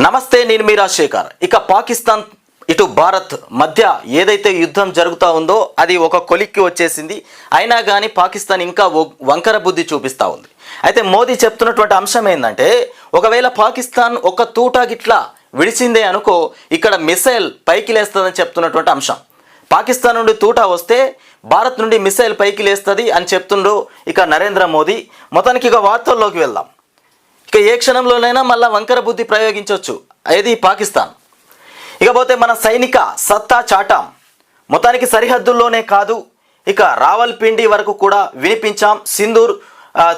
నమస్తే నేను మీ రాజశేఖర్. ఇక పాకిస్తాన్ ఇటు భారత్ మధ్య ఏదైతే యుద్ధం జరుగుతూ ఉందో అది ఒక కొలిక్కి వచ్చేసింది. అయినా కానీ పాకిస్తాన్ ఇంకా వంకర బుద్ధి చూపిస్తూ ఉంది. అయితే మోదీ చెప్తున్నటువంటి అంశం ఏంటంటే ఒకవేళ పాకిస్తాన్ ఒక తూటా గిట్లా విడిచిందే అనుకో ఇక్కడ మిసైల్ పైకి లేస్తుందని చెప్తున్నటువంటి అంశం. పాకిస్తాన్ నుండి తూటా వస్తే భారత్ నుండి మిసైల్ పైకి లేస్తుంది అని చెప్తుండ్రు ఇక నరేంద్ర మోదీ. మొత్తానికి ఇక వార్తల్లోకి వెళ్దాం. ఇక ఏ క్షణంలోనైనా మళ్ళీ వంకర బుద్ధి ప్రయోగించవచ్చు అది పాకిస్తాన్. ఇకపోతే మన సైనిక సత్తా చాటాం. మొత్తానికి సరిహద్దుల్లోనే కాదు ఇక రావల్పిండి వరకు కూడా వినిపించాం సింధూర్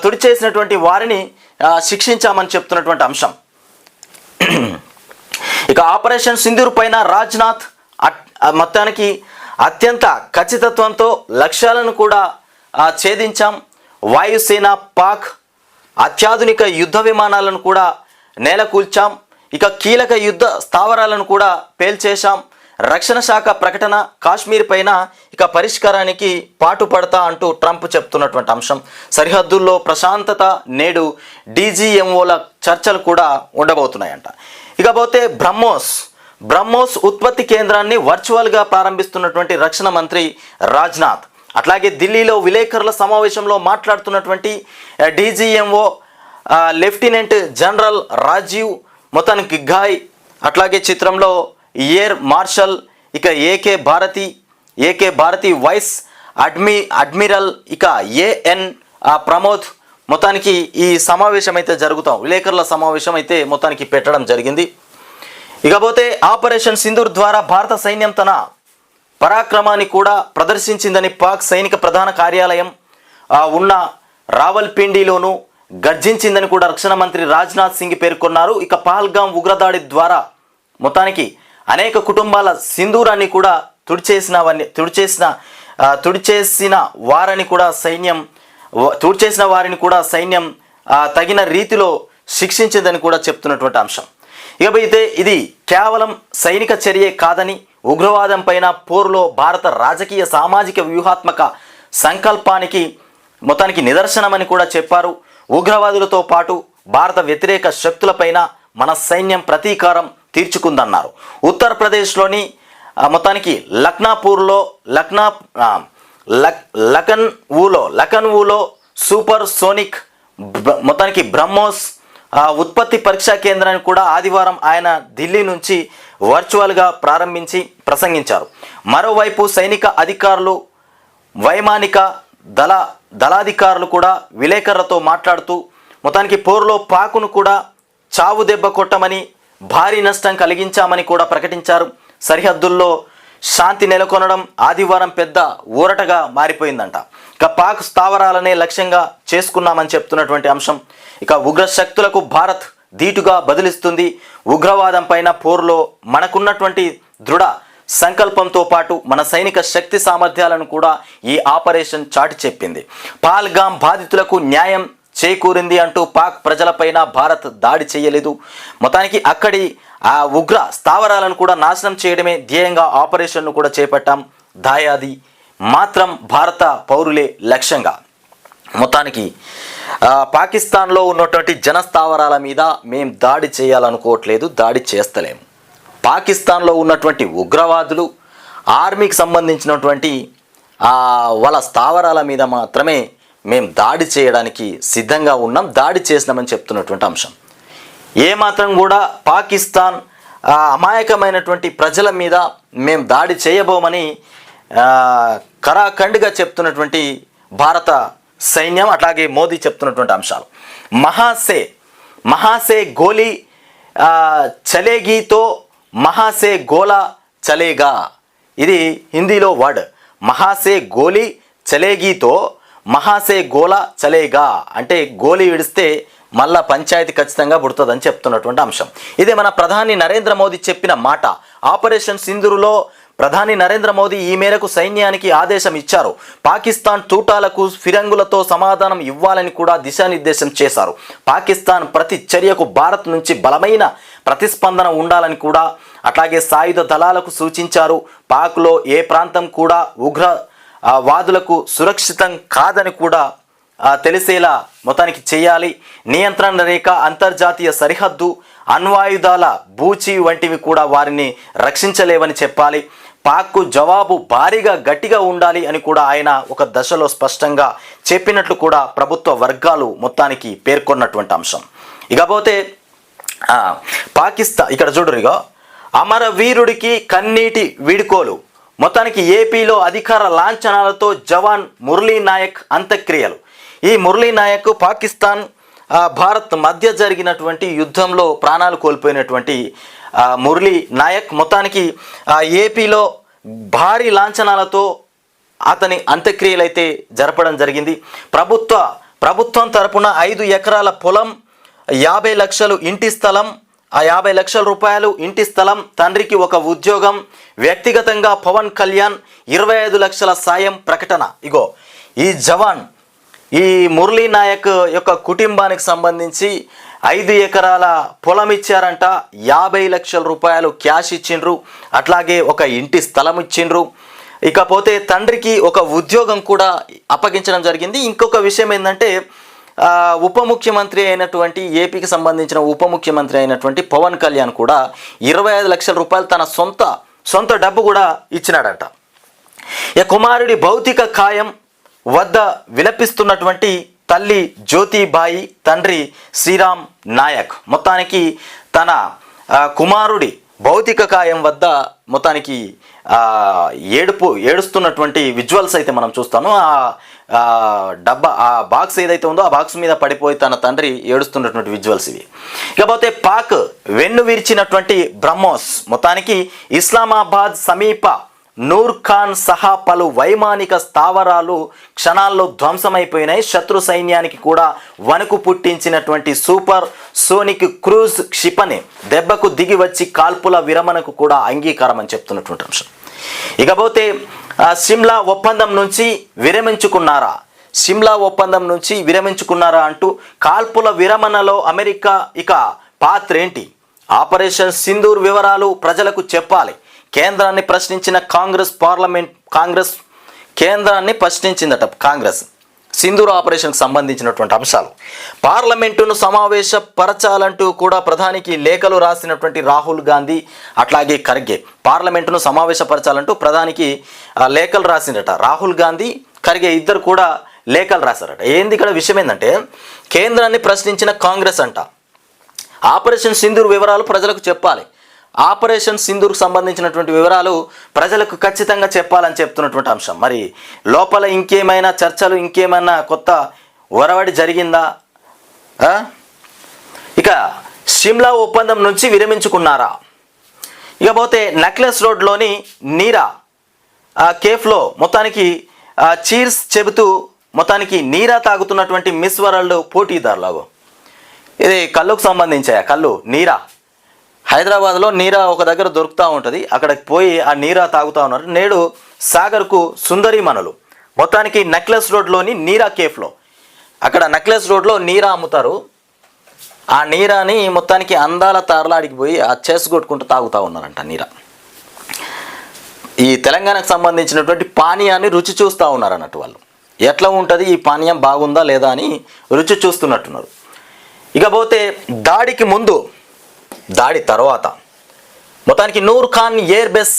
తుడిచేసినటువంటి వారిని శిక్షించామని చెప్తున్నటువంటి అంశం. ఇక ఆపరేషన్ సింధూర్ పైన రాజ్నాథ్ అట్- మొత్తానికి అత్యంత ఖచ్చితత్వంతో లక్ష్యాలను కూడా ఛేదించాం. వాయుసేన పాక్ అత్యాధునిక యుద్ధ విమానాలను కూడా నేలకూల్చాం. ఇక కీలక యుద్ధ స్థావరాలను కూడా పేల్చేశాం. రక్షణ శాఖ ప్రకటన కాశ్మీర్ పైన ఇక పరిష్కారానికి పాటుపడతా అంటూ ట్రంప్ చెప్తున్నటువంటి అంశం. సరిహద్దుల్లో ప్రశాంతత నేడు డీజీఎంఓల చర్చలు కూడా ఉండబోతున్నాయంట. ఇకపోతే బ్రహ్మోస్ బ్రహ్మోస్ ఉత్పత్తి కేంద్రాన్ని వర్చువల్గా ప్రారంభిస్తున్నటువంటి రక్షణ మంత్రి రాజ్నాథ్ అట్లాగే ఢిల్లీలో విలేకరుల సమావేశంలో మాట్లాడుతున్నటువంటి డీజీఎంఓ లెఫ్టినెంట్ జనరల్ రాజీవ్ మొత్తానికి ఘాయ్ అట్లాగే చిత్రంలో ఎయిర్ మార్షల్ ఇక A K Bharti A K Bharti vice అడ్మి admiral ఇక ఏఎన్ ప్రమోద్ మొత్తానికి ఈ సమావేశం అయితే జరుగుతాం. విలేకరుల సమావేశం అయితే మొత్తానికి పెట్టడం జరిగింది. ఇకపోతే ఆపరేషన్ సింధూర్ ద్వారా భారత సైన్యం తన పరాక్రమాన్ని కూడా ప్రదర్శించిందని పాక్ సైనిక ప్రధాన కార్యాలయం ఉన్న రావల్పిండిలోను గర్జించిందని కూడా రక్షణ మంత్రి రాజ్నాథ్ సింగ్ పేర్కొన్నారు. ఇక పహల్గాం ఉగ్రదాడి ద్వారా మొత్తానికి అనేక కుటుంబాల సింధూరాన్ని కూడా తుడిచేసినవన్నీ తుడిచేసిన తుడిచేసిన వారని కూడా సైన్యం తుడిచేసిన వారిని కూడా సైన్యం తగిన రీతిలో శిక్షించిందని కూడా చెప్తున్నటువంటి అంశం. ఇకపోతే ఇది కేవలం సైనిక చర్యే కాదని ఉగ్రవాదం పైన పోరులో భారత రాజకీయ సామాజిక వ్యూహాత్మక సంకల్పానికి మొత్తానికి నిదర్శనమని కూడా చెప్పారు. ఉగ్రవాదులతో పాటు భారత వ్యతిరేక శక్తులపైన మన సైన్యం ప్రతీకారం తీర్చుకుందన్నారు. ఉత్తరప్రదేశ్లోని మొత్తానికి లక్నాపూర్లో లక్నా లక్ లకన్ ఊలో లకన్ ఊలో సూపర్ సోనిక్ మొత్తానికి బ్రహ్మోస్ ఉత్పత్తి పరీక్షా కేంద్రాన్ని కూడా ఆదివారం ఆయన ఢిల్లీ నుంచి వర్చువల్గా ప్రారంభించి ప్రసంగించారు. మరోవైపు సైనిక అధికారులు వైమానిక దళ దళాధికారులు కూడా విలేకరులతో మాట్లాడుతూ మొత్తానికి పోరులో పాకును కూడా చావు దెబ్బ కొట్టమని భారీ నష్టం కలిగించామని కూడా ప్రకటించారు. సరిహద్దుల్లో శాంతి నెలకొనడం ఆదివారం పెద్ద ఊరటగా మారిపోయిందంట. ఇక పాక్ స్థావరాలనే లక్ష్యంగా చేసుకున్నామని చెప్తున్నటువంటి అంశం. ఇక ఉగ్ర శక్తులకు భారత్ ధీటుగా బదిలిస్తుంది. ఉగ్రవాదం పైన పోరులో మనకున్నటువంటి దృఢ సంకల్పంతో పాటు మన సైనిక శక్తి సామర్థ్యాలను కూడా ఈ ఆపరేషన్ చాటి చెప్పింది పాల్గాం బాధితులకు న్యాయం చేకూరింది అంటూ పాక్ ప్రజలపైన భారత్ దాడి చేయలేదు. మొత్తానికి అక్కడి ఆ ఉగ్ర స్థావరాలను కూడా నాశనం చేయడమే ధ్యేయంగా ఆపరేషన్ను కూడా చేపట్టాం. దాయాది మాత్రం భారత పౌరులే లక్ష్యంగా. మొత్తానికి పాకిస్తాన్లో ఉన్నటువంటి జనస్థావరాల మీద మేము దాడి చేయాలనుకోవట్లేదు దాడి చేస్తలేము పాకిస్తాన్లో ఉన్నటువంటి ఉగ్రవాదులు ఆర్మీకి సంబంధించినటువంటి వాళ్ళ స్థావరాల మీద మాత్రమే మేము దాడి చేయడానికి సిద్ధంగా ఉన్నాం దాడి చేసినామని చెప్తున్నటువంటి అంశం. ఏమాత్రం కూడా పాకిస్తాన్ అమాయకమైనటువంటి ప్రజల మీద మేము దాడి చేయబోమని కరాఖండ్గా చెప్తున్నటువంటి భారత సైన్యం అట్లాగే మోదీ చెప్తున్నటువంటి అంశాలు. మహాసే మహాసే గోలీ చలేగీతో మహాసే గోలా చలేగా. ఇది హిందీలో వర్డ్. మహాసే గోలీ చలేగీతో మహాసే గోలా చలేగా అంటే గోలి విడిస్తే మళ్ళా పంచాయతీ ఖచ్చితంగా పుడుతుందని చెప్తున్నటువంటి అంశం. ఇదే మన ప్రధాని నరేంద్ర మోదీ చెప్పిన మాట. ఆపరేషన్ సింధురులో ప్రధాని నరేంద్ర మోదీ ఈ మేరకు సైన్యానికి ఆదేశం ఇచ్చారు. పాకిస్తాన్ తూటాలకు ఫిరంగులతో సమాధానం ఇవ్వాలని కూడా దిశానిర్దేశం చేశారు. పాకిస్తాన్ ప్రతి చర్యకు భారత్ నుంచి బలమైన ప్రతిస్పందన ఉండాలని కూడా అట్లాగే సాయుధ దళాలకు సూచించారు. పాక్లో ఏ ప్రాంతం కూడా ఉగ్ర వాదులకు సురక్షితం కాదని కూడా తెలిసేలా మొత్తానికి చేయాలి. నియంత్రణ రేఖ అంతర్జాతీయ సరిహద్దు అణ్వాయుధాల బూచి వంటివి కూడా వారిని రక్షించలేవని చెప్పాలి. పాక్కు జవాబు భారీగా గట్టిగా ఉండాలి అని కూడా ఆయన ఒక దశలో స్పష్టంగా చెప్పినట్లు కూడా ప్రభుత్వ వర్గాలు మొత్తానికి పేర్కొన్నటువంటి అంశం. ఇకపోతే పాకిస్తాన్ ఇక్కడ చూడరు చూడరుగా అమరవీరుడికి కన్నీటి వీడుకోలు. మొత్తానికి ఏపీలో అధికార లాంఛనాలతో జవాన్ మురళీ నాయక్ అంత్యక్రియలు. ఈ మురళీ నాయక్ పాకిస్తాన్ భారత్ మధ్య జరిగినటువంటి యుద్ధంలో ప్రాణాలు కోల్పోయినటువంటి మురళీ నాయక్ మొత్తానికి ఏపీలో భారీ లాంఛనాలతో అతని అంత్యక్రియలు అయితే జరపడం జరిగింది. ప్రభుత్వ ప్రభుత్వం తరపున ఐదు ఎకరాల పొలం యాభై లక్షలు ఇంటి స్థలం ఆ యాభై లక్షల రూపాయలు ఇంటి స్థలం తండ్రికి ఒక ఉద్యోగం వ్యక్తిగతంగా పవన్ కళ్యాణ్ ఇరవై ఐదు లక్షల సాయం ప్రకటన. ఇగో ఈ జవాన్ ఈ మురళీ నాయక్ యొక్క కుటుంబానికి సంబంధించి ఐదు ఎకరాల పొలం ఇచ్చారంట. యాభై లక్షల రూపాయలు క్యాష్ ఇచ్చిండ్రు. అట్లాగే ఒక ఇంటి స్థలం ఇచ్చిండ్రు. ఇకపోతే తండ్రికి ఒక ఉద్యోగం కూడా అప్పగించడం జరిగింది. ఇంకొక విషయం ఏంటంటే ఉప ముఖ్యమంత్రి అయినటువంటి ఏపీకి సంబంధించిన ఉప ముఖ్యమంత్రి అయినటువంటి పవన్ కళ్యాణ్ కూడా ఇరవై ఐదు లక్షల రూపాయలు తన సొంత సొంత డబ్బు కూడా ఇచ్చినాడట. ఈ కుమారుడి భౌతిక కాయం వద్ద విలపిస్తున్నటువంటి తల్లి జ్యోతిబాయి తండ్రి శ్రీరామ్ నాయక్ మొత్తానికి తన కుమారుడి భౌతిక కాయం వద్ద మొత్తానికి ఏడుపు ఏడుస్తున్నటువంటి విజువల్స్ అయితే మనం చూస్తాను. ఆ డబ్బా ఆ బాక్స్ ఏదైతే ఉందో ఆ బాక్స్ మీద పడిపోయి తన తండ్రి ఏడుస్తున్నటువంటి విజువల్స్ ఇవి. ఇకపోతే పాక్ వెన్ను విరిచినటువంటి బ్రహ్మోస్. మొత్తానికి ఇస్లామాబాద్ సమీప నూర్ ఖాన్ సహా పలు వైమానిక స్థావరాలు క్షణాల్లో ధ్వంసమైపోయినాయి. శత్రు సైన్యానికి కూడా వణుకు పుట్టించినటువంటి సూపర్ సోనిక్ క్రూజ్ క్షిపణి దెబ్బకు దిగి వచ్చి కాల్పుల విరమణకు కూడా అంగీకారం అని చెప్తున్నటువంటి అంశం. ఇకపోతే సిమ్లా ఒప్పందం నుంచి విరమించుకున్నారా? సిమ్లా ఒప్పందం నుంచి విరమించుకున్నారా అంటూ కాల్పుల విరమణలో అమెరికా ఇక పాత్ర ఏంటి ఆపరేషన్ సింధూర్ వివరాలు ప్రజలకు చెప్పాలి. కేంద్రాన్ని ప్రశ్నించిన కాంగ్రెస్ పార్లమెంట్ కాంగ్రెస్ కేంద్రాన్ని ప్రశ్నించిందట కాంగ్రెస్. సింధూర్ ఆపరేషన్కి సంబంధించినటువంటి అంశాలు. పార్లమెంటును సమావేశపరచాలంటూ కూడా ప్రధానికి లేఖలు రాసినటువంటి రాహుల్ గాంధీ అట్లాగే ఖర్గే పార్లమెంటును సమావేశపరచాలంటూ ప్రధానికి లేఖలు రాసిందట. రాహుల్ గాంధీ ఖర్గే ఇద్దరు కూడా లేఖలు రాశారట. ఏంది ఇక్కడ విషయం ఏంటంటే కేంద్రాన్ని ప్రశ్నించిన కాంగ్రెస్ అంట. ఆపరేషన్ సింధూర్ వివరాలు ప్రజలకు చెప్పాలి. ఆపరేషన్ సింధూర్కు సంబంధించినటువంటి వివరాలు ప్రజలకు ఖచ్చితంగా చెప్పాలని చెప్తున్నటువంటి అంశం. మరి లోపల ఇంకేమైనా చర్చలు ఇంకేమైనా కొత్త ఒరవడి జరిగిందా? ఇక షిమ్లా ఒప్పందం నుంచి విరమించుకున్నారా? ఇకపోతే నెక్లెస్ రోడ్లోని నీరా ఆ కేఫ్లో మొత్తానికి చీర్స్ చెబుతూ మొత్తానికి నీరా తాగుతున్నటువంటి మిస్ వరల్డ్ పోటీదారులాగు. ఇది కళ్ళుకు సంబంధించాయా? కళ్ళు నీరా? హైదరాబాద్లో నీరా ఒక దగ్గర దొరుకుతూ ఉంటుంది. అక్కడికి పోయి ఆ నీరా తాగుతూ ఉన్నారు. నేడు సాగర్కు సుందరీమణులు మొత్తానికి నెక్లెస్ రోడ్లోని నీరా కేఫ్లో. అక్కడ నెక్లెస్ రోడ్లో నీరా అమ్ముతారు. ఆ నీరాని మొత్తానికి అందాల తారలాడికి పోయి ఆ చేసు కొట్టుకుంటూ తాగుతూ ఉన్నారంట నీరా. ఈ తెలంగాణకు సంబంధించినటువంటి పానీయాన్ని రుచి చూస్తూ ఉన్నారు అన్నట్టు వాళ్ళు. ఎట్లా ఉంటుంది? ఈ పానీయం బాగుందా లేదా అని రుచి చూస్తున్నట్టున్నారు. ఇకపోతే దాడికి ముందు దాడి తర్వాత. మొత్తానికి Noor Khan air base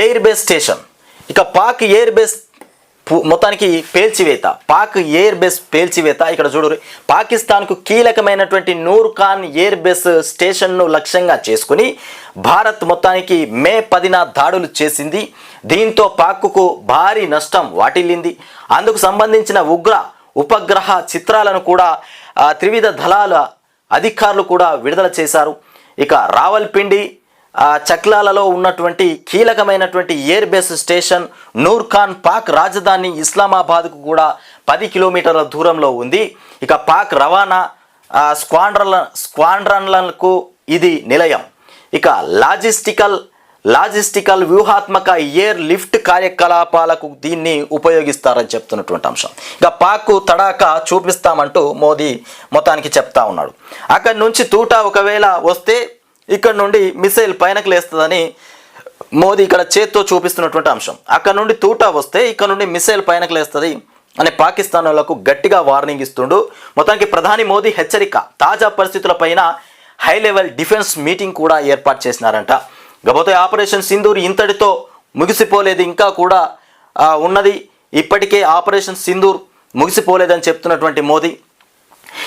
air base station. ఇక పాక్ ఎయిర్ బేస్ మొత్తానికి పేల్చివేత. పాక్ ఎయిర్ బేస్ పేల్చివేత. ఇక్కడ చూడు పాకిస్తాన్కు కీలకమైనటువంటి నూర్ ఖాన్ ఎయిర్ బేస్ స్టేషన్ను లక్ష్యంగా చేసుకుని భారత్ మొత్తానికి మే పదిన దాడులు చేసింది. దీంతో పాక్కు భారీ నష్టం వాటిల్లింది. అందుకు సంబంధించిన ఉగ్ర ఉపగ్రహ చిత్రాలను కూడా త్రివిధ దళాల అధికారులు కూడా విడుదల చేశారు. ఇక రావల్పిండి చక్లాలలో ఉన్నటువంటి కీలకమైనటువంటి air base station Noor Khan Pak రాజధాని ఇస్లామాబాద్కు కూడా పది కిలోమీటర్ల దూరంలో ఉంది. ఇక పాక్ రవాణా స్క్వాండ్రన్ స్క్వాండ్రన్లకు ఇది నిలయం. ఇక లాజిస్టికల్ లాజిస్టికల్ వ్యూహాత్మక ఎయిర్ లిఫ్ట్ కార్యకలాపాలకు దీన్ని ఉపయోగిస్తారని చెప్తున్నటువంటి అంశం. ఇక పాక్ తడాక చూపిస్తామంటూ మోదీ మొత్తానికి చెప్తా ఉన్నాడు. అక్కడి నుంచి తూటా ఒకవేళ వస్తే ఇక్కడ నుండి మిసైల్ పైనకు లేస్తుందని మోదీ ఇక్కడ చేత్తో చూపిస్తున్నటువంటి అంశం. అక్కడ నుండి తూటా వస్తే ఇక్కడ నుండి మిసైల్ పైనకు లేస్తుంది అని పాకిస్తాన్లకు గట్టిగా వార్నింగ్ ఇస్తుండు. మొత్తానికి ప్రధాని మోదీ హెచ్చరిక తాజా పరిస్థితులపైన హై లెవెల్ డిఫెన్స్ మీటింగ్ కూడా ఏర్పాటు చేసినారంట. కాకపోతే ఆపరేషన్ సింధూర్ ఇంతటితో ముగిసిపోలేదు. ఇంకా కూడా ఉన్నది ఇప్పటికే ఆపరేషన్ సింధూర్ ముగిసిపోలేదని చెప్తున్నటువంటి మోదీ.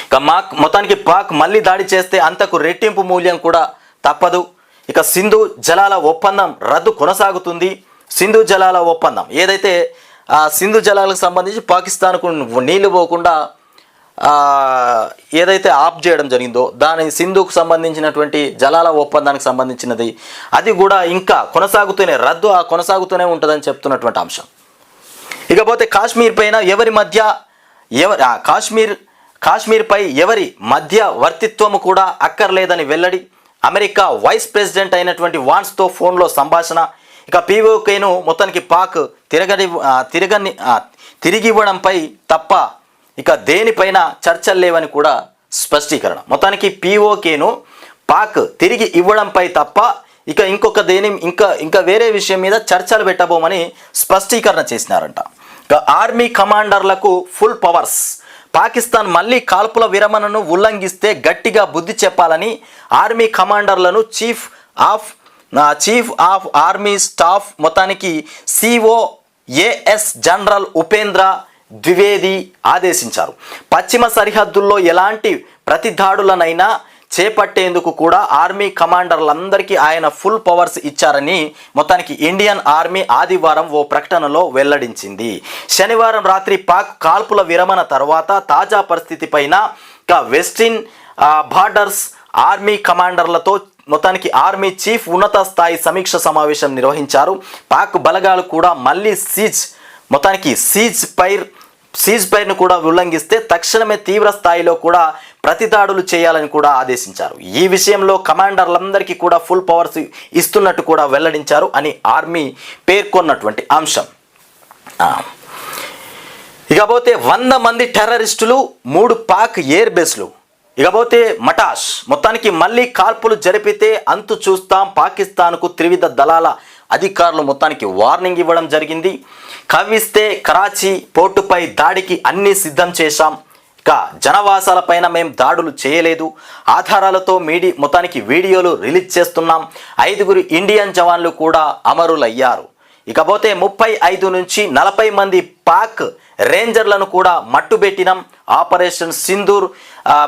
ఇక మాక్ మొత్తానికి పాక్ మళ్ళీ దాడి చేస్తే అంతకు రెట్టింపు మూల్యం కూడా తప్పదు. ఇక సింధు జలాల ఒప్పందం రద్దు కొనసాగుతుంది. సింధు జలాల ఒప్పందం ఏదైతే సింధు జలాలకు సంబంధించి పాకిస్తాన్కు నీళ్ళు పోకుండా ఏదైతే ఆప్ చేయడం జరిగిందో దాని సింధుకు సంబంధించినటువంటి జలాల ఒప్పందానికి సంబంధించినది అది కూడా ఇంకా కొనసాగుతూనే రద్దు ఆ కొనసాగుతూనే ఉంటుందని చెప్తున్నటువంటి అంశం. ఇకపోతే కాశ్మీర్ పైన ఎవరి మధ్య ఎవరి కాశ్మీర్ కాశ్మీర్పై ఎవరి మధ్య వర్తిత్వము కూడా అక్కర్లేదని వెల్లడి అమెరికా వైస్ ప్రెసిడెంట్ అయినటువంటి వాన్స్తో ఫోన్లో సంభాషణ ఇక పీఓకేను మొత్తానికి పాక్ తిరగని తిరగని తిరిగివ్వడంపై తిరిగి ఇవ్వడంపై తప్ప ఇక దేనిపైన చర్చలు లేవని కూడా స్పష్టీకరణ. మొత్తానికి పీఓకేను పాక్ తిరిగి ఇవ్వడంపై తప్ప ఇక ఇంకొక దేని ఇంకా ఇంకా వేరే విషయం మీద చర్చలు పెట్టబోమని స్పష్టీకరణ చేసినారంట. ఇక ఆర్మీ కమాండర్లకు ఫుల్ పవర్స్. పాకిస్తాన్ మళ్ళీ కాల్పుల విరమణను ఉల్లంఘిస్తే గట్టిగా బుద్ధి చెప్పాలని army కమాండర్లను chief of chief of army staff మొత్తానికి C O A S general Upendra Dwivedi ఆదేశించారు. పశ్చిమ సరిహద్దుల్లో ఎలాంటి ప్రతిదాడులనైనా చేపట్టేందుకు కూడా ఆర్మీ కమాండర్లందరికీ ఆయన ఫుల్ పవర్స్ ఇచ్చారని మొత్తానికి ఇండియన్ ఆర్మీ ఆదివారం ఓ ప్రకటనలో వెల్లడించింది. శనివారం రాత్రి పాక్ కాల్పుల విరమణ తర్వాత తాజా పరిస్థితిపైన వెస్టిన్ బార్డర్స్ ఆర్మీ కమాండర్లతో మొత్తానికి ఆర్మీ చీఫ్ ఉన్నత స్థాయి సమీక్ష సమావేశం నిర్వహించారు. పాక్ బలగాలు కూడా మళ్ళీ సీజ్ మొత్తానికి సీజ్ పైర్ సీజ్ పైర్ను కూడా ఉల్లంఘిస్తే తక్షణమే తీవ్ర స్థాయిలో కూడా ప్రతిదాడులు చేయాలని కూడా ఆదేశించారు. ఈ విషయంలో కమాండర్లందరికీ కూడా ఫుల్ పవర్స్ ఇస్తున్నట్టు కూడా వెల్లడించారు అని ఆర్మీ పేర్కొన్నటువంటి అంశం. ఇకపోతే వంద మంది టెర్రరిస్టులు మూడు పాక్ ఎయిర్ బేస్లు. ఇకపోతే మటాష్ మొత్తానికి మళ్ళీ కాల్పులు జరిపితే అంతు చూస్తాం పాకిస్తాన్కు త్రివిధ దళాల అధికారులు మొత్తానికి వార్నింగ్ ఇవ్వడం జరిగింది. కవ్విస్తే కరాచీ పోర్టుపై దాడికి అన్ని సిద్ధం చేశాం. ఇక జనవాసాలపైన మేము దాడులు చేయలేదు. ఆధారాలతో మీడి మొత్తానికి వీడియోలు రిలీజ్ చేస్తున్నాం. ఐదుగురు ఇండియన్ జవాన్లు కూడా అమరులయ్యారు. ఇకపోతే ముప్పై ఐదు నుంచి నలభై మంది పాక్ రేంజర్లను కూడా మట్టుబెట్టినాం. ఆపరేషన్ సింధూర్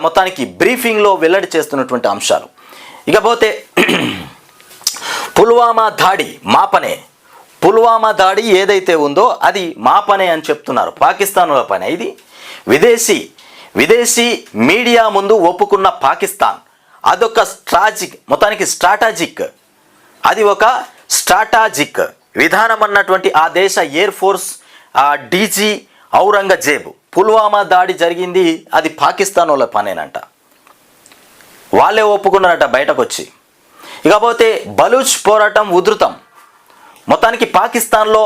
మొత్తానికి బ్రీఫింగ్లో వెల్లడి చేస్తున్నటువంటి అంశాలు. ఇకపోతే పుల్వామా దాడి మాపనే పుల్వామా దాడి ఏదైతే ఉందో అది మా పనే అని చెప్తున్నారు. పాకిస్తానుల పని. ఇది విదేశీ విదేశీ మీడియా ముందు ఒప్పుకున్న పాకిస్తాన్. అదొక స్ట్రాజిక్ మొత్తానికి స్ట్రాటజిక్. అది ఒక స్ట్రాటాజిక్ విధానం అన్నటువంటి ఆ దేశ ఎయిర్ ఫోర్స్ ఆ డీజీ ఔరంగజేబ్. పుల్వామా దాడి జరిగింది అది పాకిస్తాన్ వాళ్ళ పనేనంట. వాళ్ళే ఒప్పుకున్నారట బయటకు వచ్చి ఇకపోతే బలూచ్ పోరాటం ఉధృతం. మొత్తానికి పాకిస్తాన్లో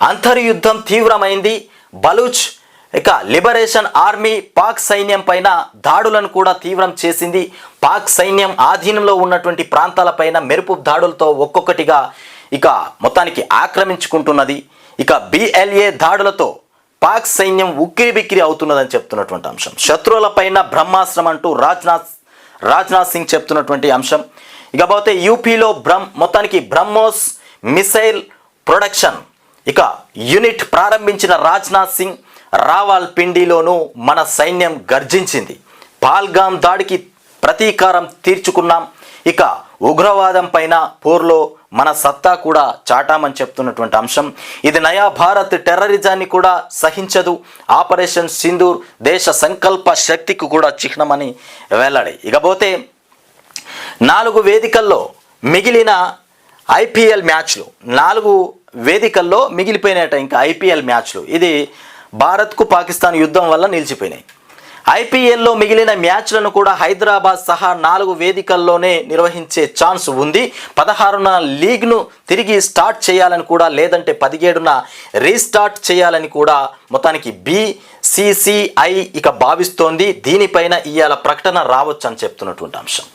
అంతర్యుద్ధం తీవ్రమైంది. బలూచ్ ఇక లిబరేషన్ ఆర్మీ పాక్ సైన్యం పైన దాడులను కూడా తీవ్రం చేసింది. పాక్ సైన్యం ఆధీనంలో ఉన్నటువంటి ప్రాంతాలపైన మెరుపు దాడులతో ఒక్కొక్కటిగా ఇక మొత్తానికి ఆక్రమించుకుంటున్నది. ఇక బిఎల్ఏ దాడులతో పాక్ సైన్యం ఉక్కిరి బిక్కిరి అవుతున్నదని చెప్తున్నటువంటి అంశం. శత్రువులపైన బ్రహ్మాస్త్రం అంటూ రాజ్నాథ్ రాజ్నాథ్ సింగ్ చెప్తున్నటువంటి అంశం. ఇకపోతే యూపీలో బ్రహ్ మొత్తానికి బ్రహ్మోస్ మిసైల్ ప్రొడక్షన్. ఇక యూనిట్ ప్రారంభించిన రాజ్నాథ్ సింగ్ రావాల్ పిండిలోనూ మన సైన్యం గర్జించింది. పాల్గాం దాడికి ప్రతీకారం తీర్చుకున్నాం. ఇక ఉగ్రవాదం పైన పోర్లో మన సత్తా కూడా చాటామని చెప్తున్నటువంటి అంశం. ఇది నయా భారత్ టెర్రరిజాన్ని కూడా సహించదు. ఆపరేషన్ సింధూర్ దేశ సంకల్ప శక్తికి కూడా చిహ్నమని వెల్లడి. ఇకపోతే నాలుగు వేదికల్లో మిగిలిన ఐపీఎల్ మ్యాచ్లు. నాలుగు వేదికల్లో మిగిలిపోయినట ఇంకా ఐపీఎల్ మ్యాచ్లు. ఇది భారత్కు పాకిస్తాన్ యుద్ధం వల్ల నిలిచిపోయినాయి. ఐపీఎల్లో మిగిలిన మ్యాచ్లను కూడా హైదరాబాద్ సహా నాలుగు వేదికల్లోనే నిర్వహించే ఛాన్స్ ఉంది. పదహారున లీగ్ను తిరిగి స్టార్ట్ చేయాలని కూడా లేదంటే పదిహేడున రీస్టార్ట్ చేయాలని కూడా మొత్తానికి బీసీసీఐ ఇక భావిస్తోంది. దీనిపైన ఇవాళ ప్రకటన రావచ్చు అని చెప్తున్నటువంటి అంశం.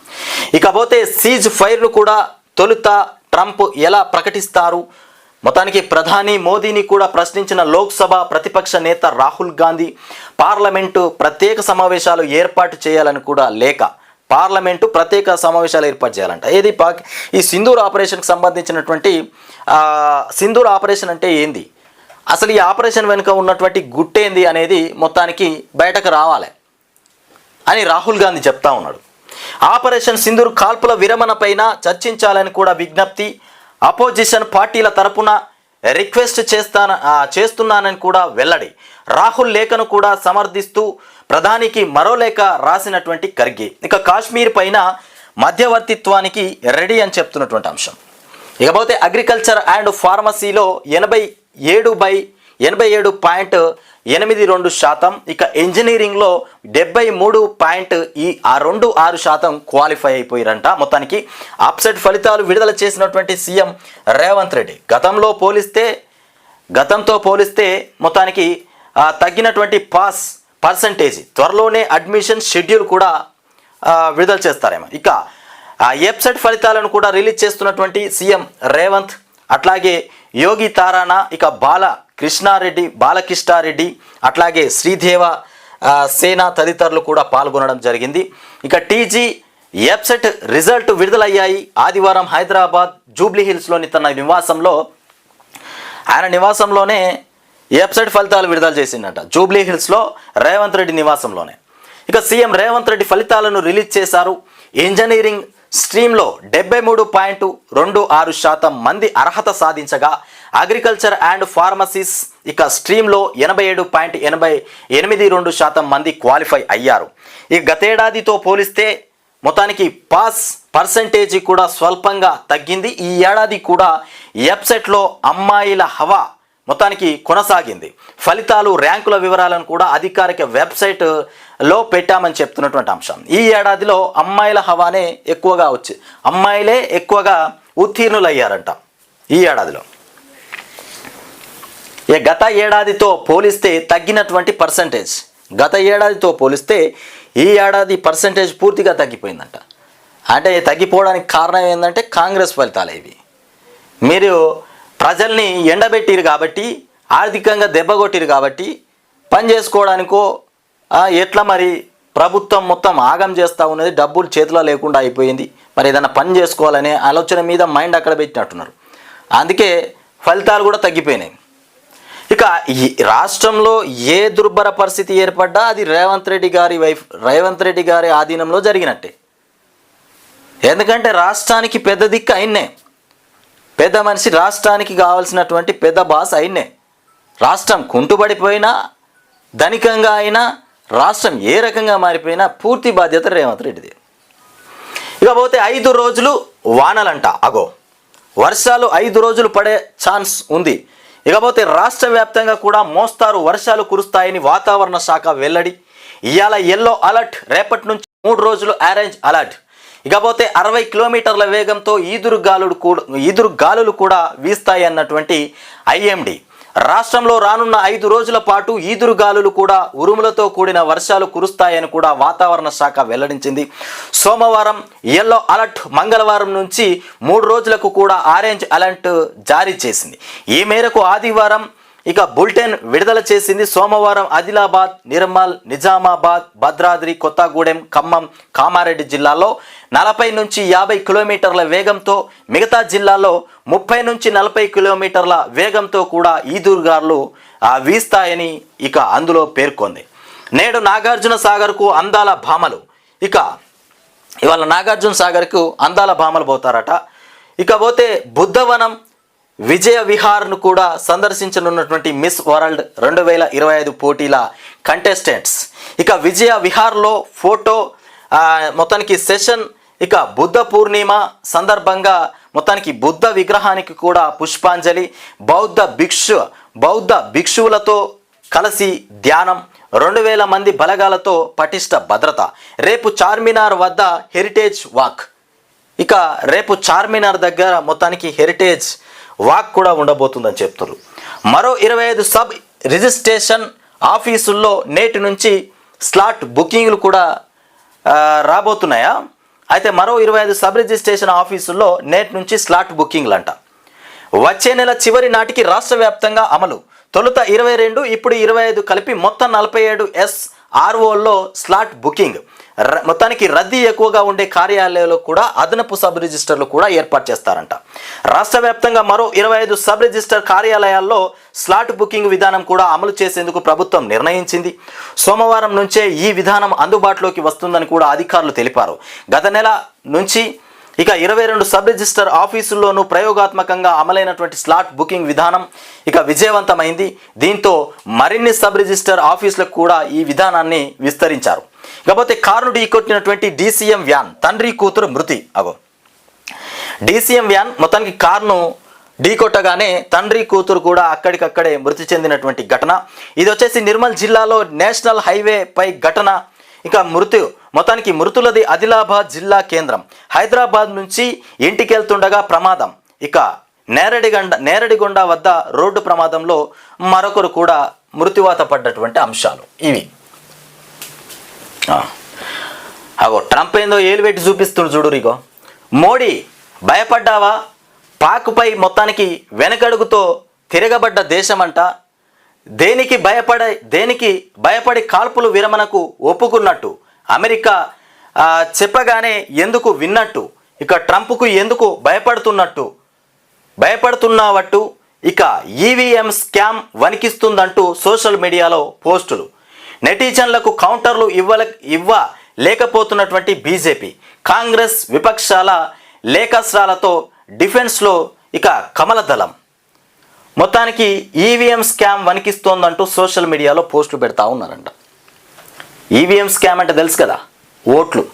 ఇకపోతే సీజ్ ఫైర్ను కూడా తొలుత ట్రంప్ ఎలా ప్రకటిస్తారు? మొత్తానికి ప్రధాని మోదీని కూడా ప్రశ్నించిన లోక్సభ ప్రతిపక్ష నేత రాహుల్ గాంధీ పార్లమెంటు ప్రత్యేక సమావేశాలు ఏర్పాటు చేయాలని కూడా లేక పార్లమెంటు ప్రత్యేక సమావేశాలు ఏర్పాటు చేయాలంట. ఏది పాక్ ఈ సింధూర్ ఆపరేషన్కి సంబంధించినటువంటి సింధూర్ ఆపరేషన్ అంటే ఏంది? అసలు ఈ ఆపరేషన్ వెనుక ఉన్నటువంటి గుట్టేంది అనేది మొత్తానికి బయటకు రావాలి అని రాహుల్ గాంధీ చెప్తా ఉన్నాడు. ఆపరేషన్ సింధూర్ కాల్పుల విరమణపైన చర్చించాలని కూడా విజ్ఞప్తి. అపోజిషన్ పార్టీల తరపున రిక్వెస్ట్ చేస్తాన చేస్తున్నానని కూడా వెల్లడి. రాహుల్ లేఖను కూడా సమర్థిస్తూ ప్రధానికి మరో లేఖ రాసినటువంటి ఖర్గే. ఇక కాశ్మీర్ పైన మధ్యవర్తిత్వానికి రెడీ అని చెప్తున్నటువంటి అంశం. ఇకపోతే అగ్రికల్చర్ అండ్ ఫార్మసీలో ఎనభై ఏడు బై ఎనభై ఏడు పాయింట్ ఎనిమిది రెండు శాతం. ఇక ఇంజనీరింగ్లో డెబ్బై మూడు పాయింట్ ఈ ఆ రెండు ఆరు శాతం క్వాలిఫై అయిపోయారంట. మొత్తానికి అప్సెట్ ఫలితాలు విడుదల చేసినటువంటి సీఎం రేవంత్ రెడ్డి. గతంలో పోలిస్తే గతంతో పోలిస్తే మొత్తానికి తగ్గినటువంటి పాస్ పర్సంటేజ్ త్వరలోనే అడ్మిషన్ షెడ్యూల్ కూడా విడుదల చేస్తారేమో. ఇక ఆ వెబ్సైట్ ఫలితాలను కూడా రిలీజ్ చేస్తున్నటువంటి సీఎం రేవంత్ అట్లాగే యోగి తారానా ఇక బాల కృష్ణారెడ్డి బాలకృష్ణారెడ్డి అట్లాగే శ్రీదేవ సేన తదితరులు కూడా పాల్గొనడం జరిగింది. ఇక టీజీ వెబ్సైట్ రిజల్ట్ విడుదలయ్యాయి. ఆదివారం హైదరాబాద్ జూబ్లీ హిల్స్లోని తన నివాసంలో ఆయన నివాసంలోనే ఈ ఫలితాలు విడుదల చేసిందట. జూబ్లీ హిల్స్లో రేవంత్ రెడ్డి నివాసంలోనే. ఇక సీఎం రేవంత్ రెడ్డి ఫలితాలను రిలీజ్ చేశారు. ఇంజనీరింగ్ స్ట్రీమ్లో డెబ్బై మూడు పాయింట్ రెండు ఆరు శాతం మంది అర్హత సాధించగా అగ్రికల్చర్ అండ్ ఫార్మసీస్ ఇక స్ట్రీమ్లో ఎనభై ఏడు పాయింట్ ఎనభై ఎనిమిది రెండు శాతం మంది క్వాలిఫై అయ్యారు. ఈ గతేడాదితో పోలిస్తే మొత్తానికి పాస్ పర్సంటేజీ కూడా స్వల్పంగా తగ్గింది. ఈ ఏడాది కూడా వెబ్సైట్లో అమ్మాయిల హవా మొత్తానికి కొనసాగింది. ఫలితాలు ర్యాంకుల వివరాలను కూడా అధికారిక వెబ్సైట్ లో పెట్టామని చెప్తున్నటువంటి అంశం. ఈ ఏడాదిలో అమ్మాయిల హవానే ఎక్కువగా వచ్చి అమ్మాయిలే ఎక్కువగా ఉత్తీర్ణులయ్యారంట ఈ ఏడాదిలో. ఏ గత ఏడాదితో పోలిస్తే తగ్గినటువంటి పర్సంటేజ్ గత ఏడాదితో పోలిస్తే ఈ ఏడాది పర్సంటేజ్ పూర్తిగా తగ్గిపోయిందంట. అంటే తగ్గిపోవడానికి కారణం ఏంటంటే కాంగ్రెస్ ఫలితాలు ఇవి. మీరు ప్రజల్ని ఎండబెట్టిరు కాబట్టి ఆర్థికంగా దెబ్బగొట్టిరు కాబట్టి పని చేసుకోవడానికో ఎట్లా మరి ప్రభుత్వం మొత్తం ఆగం చేస్తూ ఉన్నది? డబ్బులు చేతిలో లేకుండా అయిపోయింది. మరి ఏదైనా పని చేసుకోవాలనే ఆలోచన మీద మైండ్ అక్కడ పెట్టినట్టున్నారు. అందుకే ఫలితాలు కూడా తగ్గిపోయినాయి. ఇక ఈ రాష్ట్రంలో ఏ దుర్భర పరిస్థితి ఏర్పడ్డా అది రేవంత్ రెడ్డి గారి వైఫ్ రేవంత్ రెడ్డి గారి ఆధీనంలో జరిగినట్టే. ఎందుకంటే రాష్ట్రానికి పెద్ద దిక్కు అయిన్నే. పెద్ద మనిషి రాష్ట్రానికి కావాల్సినటువంటి పెద్ద బాస్ అయిన్నే. రాష్ట్రం కుంటుబడిపోయినా ధనికంగా అయినా రాష్ట్రం ఏ రకంగా మారిపోయినా పూర్తి బాధ్యత రేవంత్ రెడ్డిది. ఇకపోతే ఐదు రోజులు వానలంట. అగో వర్షాలు ఐదు రోజులు పడే ఛాన్స్ ఉంది. ఇకపోతే రాష్ట్ర వ్యాప్తంగా కూడా మోస్తారు వర్షాలు కురుస్తాయని వాతావరణ శాఖ వెల్లడి. ఇవాళ ఎల్లో అలర్ట్ రేపటి నుంచి మూడు రోజులు ఆరెంజ్ అలర్ట్ ఇకపోతే అరవై కిలోమీటర్ల వేగంతో ఈదురు గాలుడు కూడా ఈదురు గాలులు కూడా వీస్తాయి అన్నటువంటి ఐఎండి రాష్ట్రంలో రానున్న ఐదు రోజుల పాటు ఈదురుగాలులు కూడా ఉరుములతో కూడిన వర్షాలు కురుస్తాయని కూడా వాతావరణ శాఖ వెల్లడించింది. సోమవారం ఎల్లో అలర్ట్ మంగళవారం నుంచి మూడు రోజులకు కూడా ఆరెంజ్ అలర్ట్ జారీ చేసింది. ఈ మేరకు ఆదివారం ఇక బులెటిన్ విడుదల చేసింది సోమవారం ఆదిలాబాద్ నిర్మల్ నిజామాబాద్ భద్రాద్రి కొత్తగూడెం ఖమ్మం కామారెడ్డి జిల్లాలో నలభై నుంచి యాభై కిలోమీటర్ల వేగంతో మిగతా జిల్లాల్లో ముప్పై నుంచి నలభై కిలోమీటర్ల వేగంతో కూడా ఈదురుగాలు ఆ, వీస్తాయని ఇక అందులో పేర్కొంది. నేడు నాగార్జున సాగర్కు అందాల భామలు. ఇక ఇవాళ నాగార్జున సాగర్కు అందాల భామలు పోతారట. ఇకపోతే బుద్ధవనం విజయ విహార్ను కూడా సందర్శించనున్నటువంటి మిస్ వరల్డ్ రెండు వేల ఇరవై ఐదు పోటీల కంటెస్టెంట్స్. ఇక విజయ విహార్లో ఫోటో మొత్తానికి సెషన్ ఇక బుద్ధ పూర్ణిమ సందర్భంగా మొత్తానికి బుద్ధ విగ్రహానికి కూడా పుష్పాంజలి బౌద్ధ భిక్షు బౌద్ధ భిక్షువులతో కలిసి ధ్యానం రెండు వేల మంది బలగాలతో పటిష్ట భద్రత. రేపు చార్మినార్ వద్ద హెరిటేజ్ వాక్. ఇక రేపు చార్మినార్ దగ్గర మొత్తానికి హెరిటేజ్ వాక్ కూడా ఉండబోతుందని చెప్తారు మరో ఇరవై ఐదు సబ్ రిజిస్ట్రేషన్ ఆఫీసుల్లో నేటి నుంచి స్లాట్ బుకింగ్లు కూడా రాబోతున్నాయా? అయితే మరో ఇరవై ఐదు సబ్ రిజిస్ట్రేషన్ ఆఫీసుల్లో నేటి నుంచి స్లాట్ బుకింగ్లు అంట వచ్చే నెల చివరి నాటికి రాష్ట్ర వ్యాప్తంగా అమలు. తొలుత ఇరవై రెండు ఇప్పుడు ఇరవై ఐదు కలిపి మొత్తం నలభై ఏడు ఎస్ఆర్ఓల్లో స్లాట్ బుకింగ్. మొత్తానికి రద్దీ ఎక్కువగా ఉండే కార్యాలయాల్లో కూడా అదనపు సబ్ రిజిస్టర్లు కూడా ఏర్పాటు చేస్తారంట. రాష్ట్ర వ్యాప్తంగా మరో ఇరవై ఐదు సబ్ రిజిస్టర్ కార్యాలయాల్లో స్లాట్ బుకింగ్ విధానం కూడా అమలు చేసేందుకు ప్రభుత్వం నిర్ణయించింది. సోమవారం నుంచే ఈ విధానం అందుబాటులోకి వస్తుందని కూడా అధికారులు తెలిపారు. గత నెల నుంచి ఇక ఇరవై రెండు సబ్ రిజిస్టర్ ఆఫీసుల్లోనూ ప్రయోగాత్మకంగా అమలైనటువంటి స్లాట్ బుకింగ్ విధానం ఇక విజయవంతమైంది. దీంతో మరిన్ని సబ్ రిజిస్టర్ ఆఫీసులకు కూడా ఈ విధానాన్ని విస్తరించారు. ఇకపోతే కారును ఢీకొట్టినటువంటి డీసీఎం వ్యాన్ తండ్రి కూతురు మృతి. అగో. డీసీఎం వ్యాన్ మొత్తానికి కారును ఢీకొట్టగానే తండ్రి కూతురు కూడా అక్కడికక్కడే మృతి చెందినటువంటి ఘటన. ఇది వచ్చేసి నిర్మల్ జిల్లాలో నేషనల్ హైవే పై ఘటన. ఇక మృతి మొత్తానికి మృతులది ఆదిలాబాద్ జిల్లా కేంద్రం. హైదరాబాద్ నుంచి ఇంటికి వెళ్తుండగా ప్రమాదం. ఇక నేరడిగండ నేరడిగొండ వద్ద రోడ్డు ప్రమాదంలో మరొకరు కూడా మృతివాత పడ్డటువంటి అంశాలు. ఇవి. అగో ట్రంప్ ఏందో ఏలు పెట్టి చూపిస్తుడు చూడు ఇగో మోడీ భయపడ్డావా? పాక్పై మొత్తానికి వెనకడుగుతో తిరగబడ్డ దేశమంట. దేనికి భయపడ దేనికి భయపడి కాల్పులు విరమణకు ఒప్పుకున్నట్టు. అమెరికా చెప్పగానే ఎందుకు విన్నట్టు? ఇక ట్రంప్కు ఎందుకు భయపడుతున్నట్టు? భయపడుతున్నావట్టు? ఇక ఈవీఎం స్కామ్ వణికిస్తుందంటూ సోషల్ మీడియాలో పోస్టులు. నెటిజన్లకు కౌంటర్లు ఇవ్వల ఇవ్వ లేకపోతున్నటువంటి బీజేపీ. కాంగ్రెస్ విపక్షాల లేఖస్రాలతో డిఫెన్స్లో ఇక కమల దళం మొత్తానికి ఈవీఎం స్కామ్ వణికిస్తోందంటూ సోషల్ మీడియాలో పోస్టులు పెడతా ఉన్నారంట. ఈవీఎం స్కామ్ అంటే తెలుసు కదా? ఓట్లు.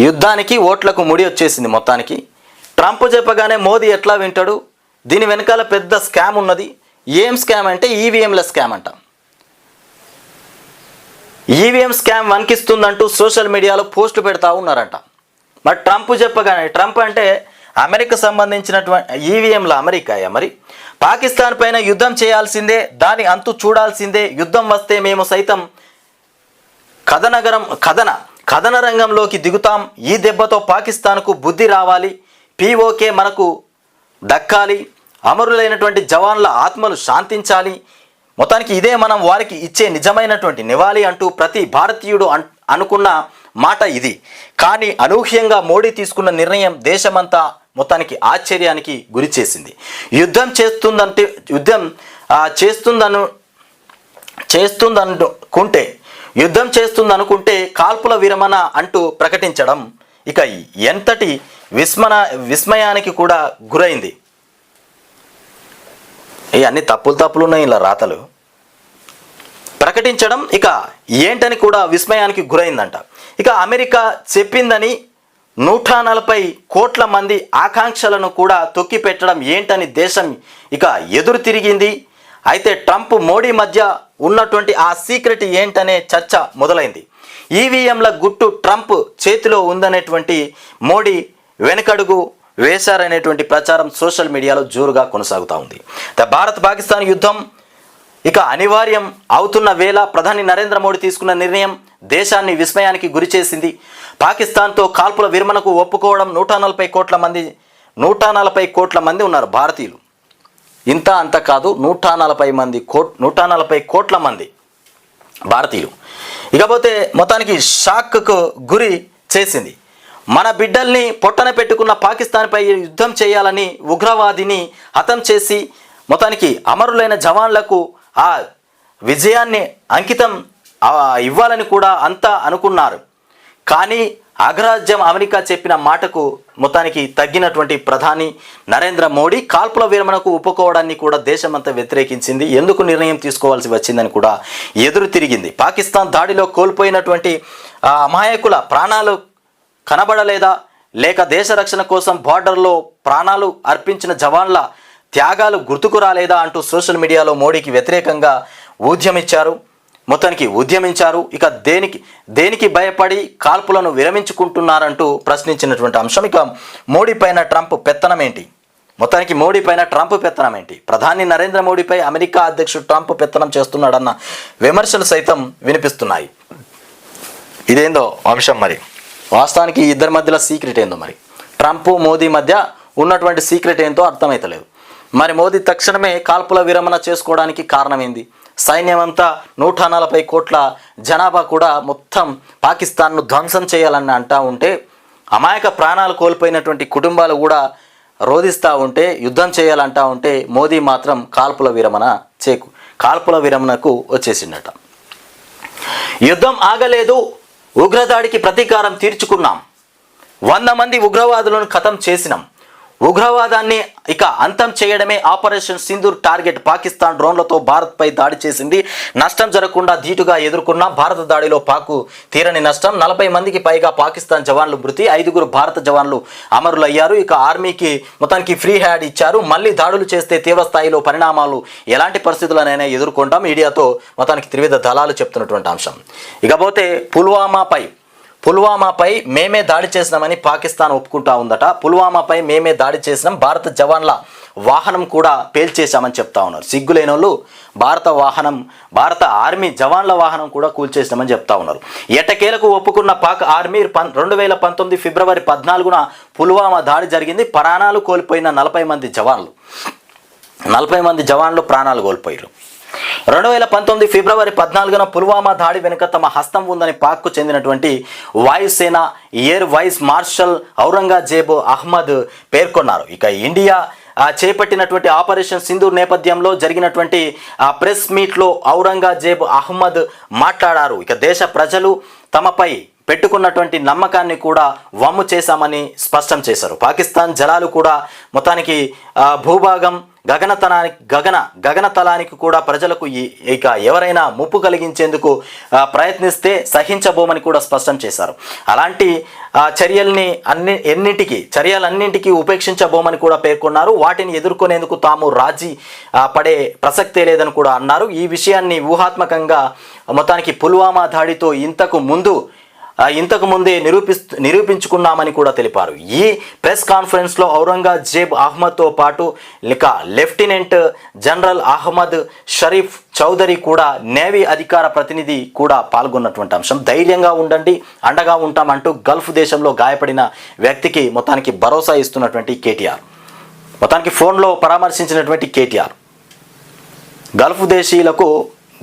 యుద్ధానికి ఓట్లకు ముడి వచ్చేసింది మొత్తానికి. ట్రంప్ చెప్పగానే మోదీ ఎట్లా వింటాడు? దీని వెనకాల పెద్ద స్కామ్ ఉన్నది. ఏం స్కామ్ అంటే ఈవీఎంల స్కామ్ అంట. ఈవీఎం స్కామ్ వణికిస్తుందంటూ సోషల్ మీడియాలో పోస్టు పెడతా ఉన్నారంట. మరి ట్రంప్ చెప్పగానే ట్రంప్ అంటే అమెరికా సంబంధించినటువంటి ఈవీఎంల అమెరికాయా మరి? పాకిస్తాన్ పైన యుద్ధం చేయాల్సిందే దాని అంతు చూడాల్సిందే యుద్ధం వస్తే మేము సైతం కథనగరం కథన కథన రంగంలోకి దిగుతాం. ఈ దెబ్బతో పాకిస్తాన్కు బుద్ధి రావాలి పీఓకే మనకు దక్కాలి అమరులైనటువంటి జవాన్ల ఆత్మలు శాంతించాలి మొత్తానికి ఇదే మనం వారికి ఇచ్చే నిజమైనటువంటి నివాళి అంటూ ప్రతి భారతీయుడు అన్ అనుకున్న మాట ఇది. కానీ అనూహ్యంగా మోడీ తీసుకున్న నిర్ణయం దేశమంతా మొత్తానికి ఆశ్చర్యానికి గురి చేసింది. యుద్ధం చేస్తుందంటే యుద్ధం చేస్తుందను చేస్తుందనుకుంటే యుద్ధం చేస్తుందనుకుంటే కాల్పుల విరమణ అంటూ ప్రకటించడం ఇక ఎంతటి విస్మన విస్మయానికి కూడా గురైంది. ఈ అన్ని తప్పులు తప్పులు ఉన్నాయి ఇలా రాతలు. ప్రకటించడం ఇక ఏంటని కూడా విస్మయానికి గురైందంట. ఇక అమెరికా చెప్పిందని నూట నలభై కోట్ల మంది ఆకాంక్షలను కూడా తొక్కిపెట్టడం ఏంటని దేశం ఇక ఎదురు తిరిగింది. అయితే ట్రంప్ మోడీ మధ్య ఉన్నటువంటి ఆ సీక్రెట్ ఏంటనే చర్చ మొదలైంది. ఈవీఎంల గుట్టు ట్రంప్ చేతిలో ఉందనేటువంటి మోడీ వెనకడుగు వేశారనేటువంటి ప్రచారం సోషల్ మీడియాలో జోరుగా కొనసాగుతూ ఉంది. ద- భారత్ పాకిస్తాన్ యుద్ధం ఇక అనివార్యం అవుతున్న వేళ ప్రధాని నరేంద్ర మోడీ తీసుకున్న నిర్ణయం దేశాన్ని విస్మయానికి గురిచేసింది పాకిస్తాన్తో కాల్పుల విరమణకు ఒప్పుకోవడం నూట నలభై కోట్ల మంది నూట నలభై కోట్ల మంది ఉన్నారు భారతీయులు. ఇంత అంత కాదు నూట నలభై మంది కోట్ నూట నలభై కోట్ల మంది భారతీయులు. ఇకపోతే మొత్తానికి షాక్కు గురి చేసింది. మన బిడ్డల్ని పొట్టన పెట్టుకున్న పాకిస్తాన్పై యుద్ధం చేయాలని ఉగ్రవాదిని హతం చేసి మొత్తానికి అమరులైన జవాన్లకు ఆ విజయాన్ని అంకితం ఇవ్వాలని కూడా అంతా అనుకున్నారు. కానీ అగ్రరాజ్యం అమెరికా చెప్పిన మాటకు మొత్తానికి తగ్గినటువంటి ప్రధాని నరేంద్ర మోడీ కాల్పుల విరమణకు ఒప్పుకోవడాన్ని కూడా దేశమంతా వ్యతిరేకించింది. ఎందుకు నిర్ణయం తీసుకోవాల్సి వచ్చిందని కూడా ఎదురు తిరిగింది. పాకిస్తాన్ దాడిలో కోల్పోయినటువంటి అమాయకుల ప్రాణాలు కనబడలేదా? లేక దేశ రక్షణ కోసం బార్డర్లో ప్రాణాలు అర్పించిన జవాన్ల త్యాగాలు గుర్తుకు రాలేదా అంటూ సోషల్ మీడియాలో మోడీకి వ్యతిరేకంగా ఉద్యమించారు మొత్తానికి ఉద్యమించారు ఇక దేనికి దేనికి భయపడి కాల్పులను విరమించుకుంటున్నారంటూ ప్రశ్నించినటువంటి అంశం. ఇక మోడీ పైన ట్రంప్ పెత్తనం ఏంటి? మొత్తానికి మోడీ పైన ట్రంప్ పెత్తనం ఏంటి? ప్రధాని నరేంద్ర మోడీపై అమెరికా అధ్యక్షుడు ట్రంప్ పెత్తనం చేస్తున్నాడన్న విమర్శలు సైతం వినిపిస్తున్నాయి. ఇదేందో అంశం మరి. వాస్తవానికి ఈ ఇద్దరి మధ్యలో సీక్రెట్ ఏందో మరి? ట్రంప్ మోదీ మధ్య ఉన్నటువంటి సీక్రెట్ ఏంటో అర్థమైతలేదు. మరి మోదీ తక్షణమే కాల్పుల విరమణ చేసుకోవడానికి కారణం సైన్యం అంతా నూట నలభై కోట్ల జనాభా కూడా మొత్తం పాకిస్తాన్ను ధ్వంసం చేయాలని అంటా ఉంటే అమాయక ప్రాణాలు కోల్పోయినటువంటి కుటుంబాలు కూడా రోధిస్తూ ఉంటే యుద్ధం చేయాలంటా ఉంటే మోదీ మాత్రం కాల్పుల విరమణ చేకు కాల్పుల విరమణకు వచ్చేసిండట. యుద్ధం ఆగలేదు ఉగ్రదాడికి ప్రతీకారం తీర్చుకున్నాం. వంద మంది ఉగ్రవాదులను ఖతం చేసినాం. ఉగ్రవాదాన్ని ఇక అంతం చేయడమే ఆపరేషన్ సింధూర్ టార్గెట్. పాకిస్తాన్ డ్రోన్లతో భారత్పై దాడి చేసింది. నష్టం జరగకుండా ధీటుగా ఎదుర్కొన్న భారత దాడిలో పాకు తీరని నష్టం. నలభై మందికి పైగా పాకిస్తాన్ జవాన్లు మృతి. ఐదుగురు భారత జవాన్లు అమరులయ్యారు. ఇక ఆర్మీకి మొత్తానికి ఫ్రీ హ్యాండ్ ఇచ్చారు. మళ్ళీ దాడులు చేస్తే తీవ్రస్థాయిలో పరిణామాలు ఎలాంటి పరిస్థితులనైనా ఎదుర్కొంటాం. మీడియాతో మొత్తానికి త్రివిధ దళాలు చెప్తున్నటువంటి అంశం. ఇకపోతే పుల్వామాపై పుల్వామాపై మేమే దాడి చేసినామని పాకిస్తాన్ ఒప్పుకుంటా ఉందట. పుల్వామాపై మేమే దాడి చేసినాం. భారత జవాన్ల వాహనం కూడా పేల్చేశామని చెప్తా ఉన్నారు. సిగ్గులేని వాళ్ళు భారత వాహనం భారత ఆర్మీ జవాన్ల వాహనం కూడా కూల్చేసినామని చెప్తా ఉన్నారు. ఎటకేలకు ఒప్పుకున్న పాక్ ఆర్మీ పం రెండు వేల పంతొమ్మిది ఫిబ్రవరి పద్నాలుగున పుల్వామా దాడి జరిగింది. ప్రాణాలు కోల్పోయిన నలభై మంది జవాన్లు నలభై మంది జవాన్లు ప్రాణాలు కోల్పోయారు రెండు వేల పంతొమ్మిది ఫిబ్రవరి పద్నాలుగున పుల్వామా దాడి వెనుక తమ హస్తం ఉందని పాక్కు చెందినటువంటి వాయుసేన air vice marshal Aurangzeb Ahmed పేర్కొన్నారు. ఇక ఇండియా చేపట్టినటువంటి ఆపరేషన్ సింధూర్ నేపథ్యంలో జరిగినటువంటి ప్రెస్ మీట్లో ఔరంగజేబ్ అహ్మద్ మాట్లాడారు. ఇక దేశ ప్రజలు తమపై పెట్టుకున్నటువంటి నమ్మకాన్ని కూడా వమ్ము చేశామని స్పష్టం చేశారు. పాకిస్తాన్ జలాలు కూడా మొత్తానికి భూభాగం గగనతనానికి గగన గగనతలానికి కూడా ప్రజలకు ఈ- ఇక ఎవరైనా ముప్పు కలిగించేందుకు ప్రయత్నిస్తే సహించబోమని కూడా స్పష్టం చేశారు. అలాంటి ఆ, చర్యల్ని అన్ని ఎన్నిటికీ చర్యలన్నింటికీ ఉపేక్షించబోమని కూడా పేర్కొన్నారు. వాటిని ఎదుర్కొనేందుకు తాము రాజీ పడే ప్రసక్తే లేదని కూడా అన్నారు. ఈ విషయాన్ని ఊహాత్మకంగా మొత్తానికి పుల్వామా దాడితో ఇంతకు ముందు ఇంతకుముందే ఇంతకు ముందే నిరూపిస్తూ నిరూపించుకున్నామని కూడా తెలిపారు. ఈ ప్రెస్ కాన్ఫరెన్స్లో ఔరంగజేబ్ అహ్మద్తో పాటు ఇక లెఫ్టినెంట్ జనరల్ అహ్మద్ షరీఫ్ చౌదరి కూడా నేవీ అధికార ప్రతినిధి కూడా పాల్గొన్నటువంటి అంశం. ధైర్యంగా ఉండండి అండగా ఉంటామంటూ గల్ఫ్ దేశంలో గాయపడిన వ్యక్తికి మొత్తానికి భరోసా ఇస్తున్నటువంటి కేటీఆర్. మొత్తానికి ఫోన్లో పరామర్శించినటువంటి కేటీఆర్. గల్ఫ్ దేశీయులకు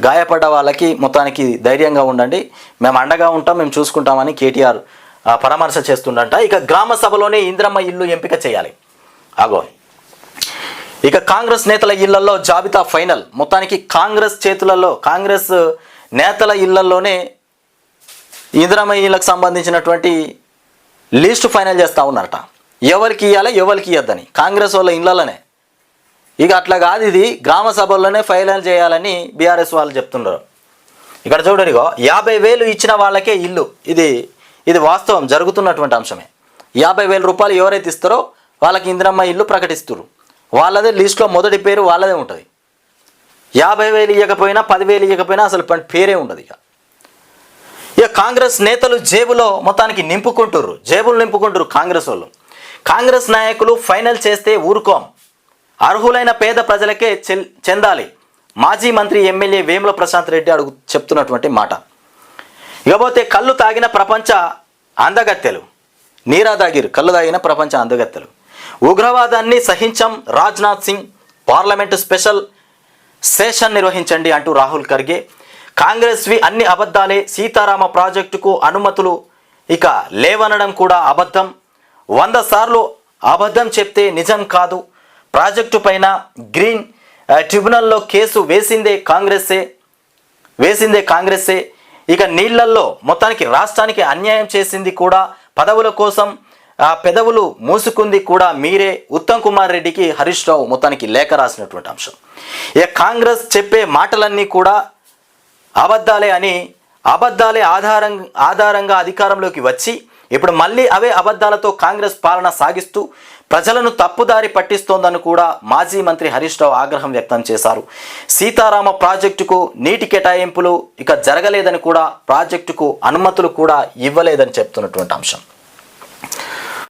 గాయపడ్డ వాళ్ళకి మొత్తానికి ధైర్యంగా ఉండండి. మేము అండగా ఉంటాం మేము చూసుకుంటామని కేటీఆర్ పరామర్శ చేస్తుండంట. ఇక గ్రామ సభలోనే ఇంద్రమ్మ ఇల్లు ఎంపిక చేయాలి. అగో ఇక కాంగ్రెస్ నేతల ఇళ్ళలో జాబితా ఫైనల్. మొత్తానికి కాంగ్రెస్ చేతులలో కాంగ్రెస్ నేతల ఇళ్ళలోనే ఇందిరమ్మ ఇళ్ళకు సంబంధించినటువంటి లిస్ట్ ఫైనల్ చేస్తూ ఉన్నారట. ఎవరికి ఇవ్వాలి ఎవరికి ఇవ్వద్దని కాంగ్రెస్ వాళ్ళ ఇళ్ళలోనే. ఇక అట్లా కాదు ఇది. గ్రామ సభల్లోనే ఫైనల్ చేయాలని బీఆర్ఎస్ వాళ్ళు చెప్తున్నారు ఇక్కడ చూడండి యాభై వేలు ఇచ్చిన వాళ్ళకే ఇల్లు. ఇది ఇది వాస్తవం జరుగుతున్నటువంటి అంశమే. యాభై వేల రూపాయలు ఎవరైతే ఇస్తారో వాళ్ళకి ఇందిరమ్మ ఇల్లు ప్రకటిస్తారు వాళ్ళదే లిస్ట్లో మొదటి పేరు వాళ్ళదే ఉంటుంది. యాభై వేలు ఇవ్వకపోయినా పదివేలు ఇవ్వకపోయినా అసలు పేరే ఉండదు ఇక. ఇక కాంగ్రెస్ నేతలు జేబులో మొత్తానికి నింపుకుంటుర్రు. జేబులు నింపుకుంటురు కాంగ్రెస్ వాళ్ళు. కాంగ్రెస్ నాయకులు ఫైనల్ చేస్తే ఊరుకోం. అర్హులైన పేద ప్రజలకే చెల్ చెందాలి. మాజీ మంత్రి ఎమ్మెల్యే వేముల ప్రశాంత్ రెడ్డి అడుగు చెప్తున్నటువంటి మాట. ఇకపోతే కళ్ళు తాగిన ప్రపంచ అందగత్తెలు. నీరా దాగిరు కళ్ళు తాగిన ప్రపంచ అందగత్తెలు. ఉగ్రవాదాన్ని సహించం Rajnath Singh parliament special session నిర్వహించండి అంటూ రాహుల్ ఖర్గే కాంగ్రెస్వి అన్ని అబద్ధాలే సీతారామ ప్రాజెక్టుకు అనుమతులు ఇక లేవనడం కూడా అబద్ధం. వంద సార్లు అబద్ధం చెప్తే నిజం కాదు. ప్రాజెక్టు పైన గ్రీన్ ట్రిబ్యునల్లో కేసు వేసిందే కాంగ్రెస్సే వేసిందే కాంగ్రెస్సే. ఇక నీళ్ళల్లో మొత్తానికి రాష్ట్రానికి అన్యాయం చేసింది కూడా పదవుల కోసం ఆ పెదవులు మూసుకుంది కూడా మీరే. ఉత్తమ్ కుమార్ రెడ్డికి హరీష్ రావు మొత్తానికి లేఖ రాసినటువంటి అంశం. ఇక కాంగ్రెస్ చెప్పే మాటలన్నీ కూడా అబద్ధాలే అని అబద్ధాలే ఆధారం ఆధారంగా అధికారంలోకి వచ్చి ఇప్పుడు మళ్ళీ అవే అబద్ధాలతో కాంగ్రెస్ పాలన సాగిస్తూ ప్రజలను తప్పుదారి పట్టిస్తోందని కూడా మాజీ మంత్రి హరీష్ రావు ఆగ్రహం వ్యక్తం చేశారు. సీతారామ ప్రాజెక్టుకు నీటి కేటాయింపులు ఇక జరగలేదని కూడా ప్రాజెక్టుకు అనుమతులు కూడా ఇవ్వలేదని చెప్తున్నటువంటి అంశం.